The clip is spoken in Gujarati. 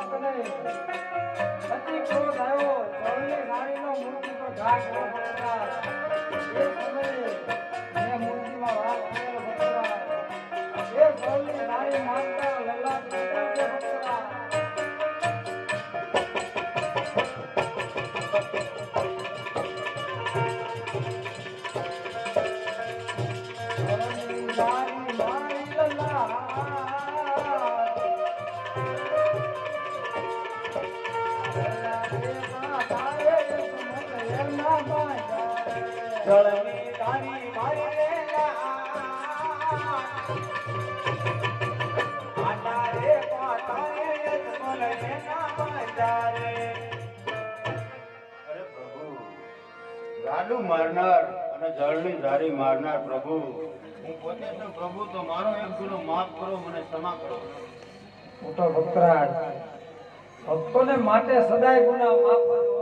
અતિ ક્રોધ આવ્યો જળની નાળીનો મૂર્તિ પર ઘા ભક્તરાજ. એ સમયે મેં મૂર્તિમાં વાસ કર્યો ભક્તરાજ. એ નાળી માનતા લલાટ નીકળે છે ભક્તરાજ. મારી યજમલ એના અરે પ્રભુ મારનાર અને જળની ધારી મારનાર પ્રભુ. હું પોતે છું પ્રભુ તો મારો એક ગુનો માફ કરો મને ક્ષમા કરો. મોટો ભક્તરાજ ભક્તોને માટે સદાય ગુના માફ જ હોય